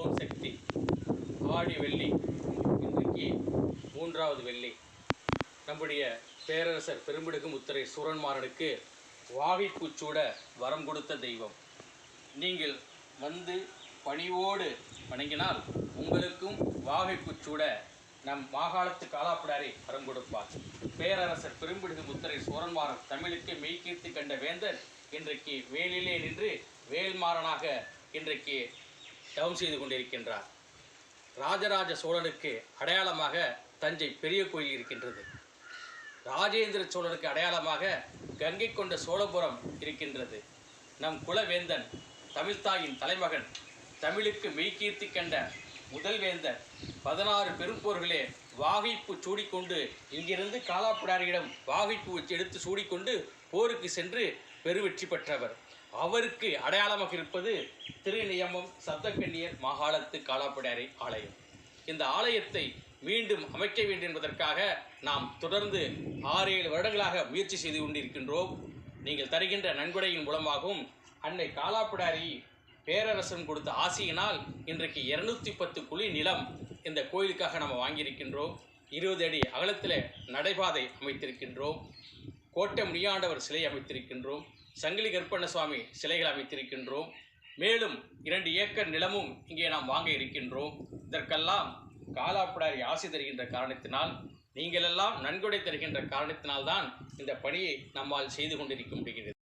ஓம் சக்தி ஆடி வெள்ளி. இன்றைக்கு மூன்றாவது வெள்ளி. நம்முடைய பேரரசர் பெரும்பிடுகு முத்திரை சூரன்மாரனுக்கு வாகைப்பூச்சூட வரம் கொடுத்த தெய்வம். நீங்கள் வந்து பணிவோடு வணங்கினால் உங்களுக்கும் வாகைப்பூச்சூட நம் மாகாணத்து காலாப்பிடாரை வரம் கொடுப்பார். பேரரசர் பெரும்பிடுகு முத்திரை சூரன்மாறன் தமிழுக்கு மெய்கீர்த்தி கண்ட வேந்தன் இன்றைக்கு வேலிலே நின்று வேல்மாறனாக இன்றைக்கு தவம் செய்து கொண்டிருக்கின்றார். ராஜராஜ சோழனுக்கு அடையாளமாக தஞ்சை பெரிய கோயில் இருக்கின்றது. ராஜேந்திர சோழனுக்கு அடையாளமாக கங்கை கொண்ட சோழபுரம் இருக்கின்றது. நம் குலவேந்தன் தமிழ்தாயின் தலைமகன் தமிழுக்கு மெய்கீர்த்தி கண்ட முதல்வேந்தன் பதினாறு பெரும்போர்களே வாகைப்பு சூடிக்கொண்டு இங்கிருந்து காலாப்புடாரியிடம் வாகைப்பு வச்சு எடுத்து சூடிக்கொண்டு போருக்கு சென்று பெருவெற்றி பெற்றவர். அவருக்கு அடையாளமாக இருப்பது திருநியமம் சப்தகண்ணியர் மாகாணத்து காலாப்பிடாரி ஆலயம். இந்த ஆலயத்தை மீண்டும் அமைக்க வேண்டும் என்பதற்காக நாம் தொடர்ந்து ஆறு ஏழு வருடங்களாக முயற்சி செய்து கொண்டிருக்கின்றோம். நீங்கள் தருகின்ற நன்கொடையின் மூலமாகவும் அன்னை காலாப்பிடாரி பேரரசன் கொடுத்த ஆசையினால் இன்றைக்கு இருநூத்தி பத்து குழி நிலம் இந்த கோயிலுக்காக நம்ம வாங்கியிருக்கின்றோம். இருபது அடி அகலத்தில் நடைபாதை அமைத்திருக்கின்றோம். கோட்டை முனியாண்டவர் சிலை அமைத்திருக்கின்றோம். சங்கிலி கற்பண்ண சுவாமி சிலைகள் அமைத்திருக்கின்றோம். மேலும் இரண்டு ஏக்கர் நிலமும் இங்கே நாம் வாங்க இருக்கின்றோம். இதற்கெல்லாம் காலாப்பிடாரி ஆசை தருகின்ற காரணத்தினால் நீங்களெல்லாம் நன்கொடை தருகின்ற காரணத்தினால்தான் இந்த பணியை நம்மால் செய்து கொண்டிருக்க முடிகிறது.